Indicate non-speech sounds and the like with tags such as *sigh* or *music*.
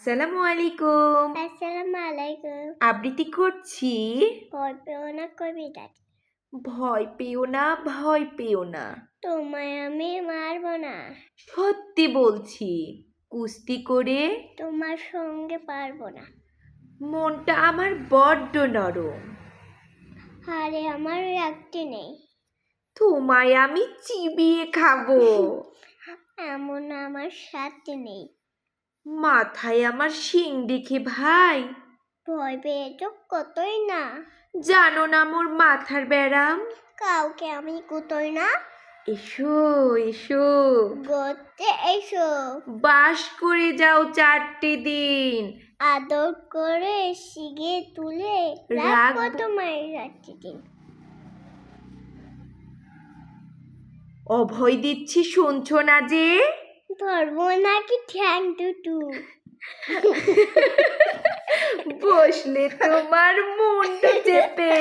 সালামু আলাইকুম আসসালামু আলাইকুম আবৃত্তি করছি ভয় পেও না কবিতা ভয় পেও না ভয় পেও না তোমায় আমি মারবো না সত্যি বলছি কুস্তি করে তোমার সঙ্গে পারব না মনটা আমার বড্ড নরম আরে আমার রাখতে নেই তোমায় আমি চিবিয়ে খাব এমন আমার সাথে নেই মাথায় আমার শিং দেখি ভাই। ভয় পেয়ে তো কতই না। জানো না মোর মাথার ব্যারাম? কাউকে আমি কুতোই না। এসো এসো। গড়তে এসো। বাস করে যাও চারটে দিন। আদর করে শিগে তুলে রাখব। রাখব। তোমার রাত্রি দিন। অভয় দিচ্ছি শুনছো না যে? ধরবো নাকি ঠ্যাং টুটু *laughs* বসলে তোমার মুন্ডু চেপে।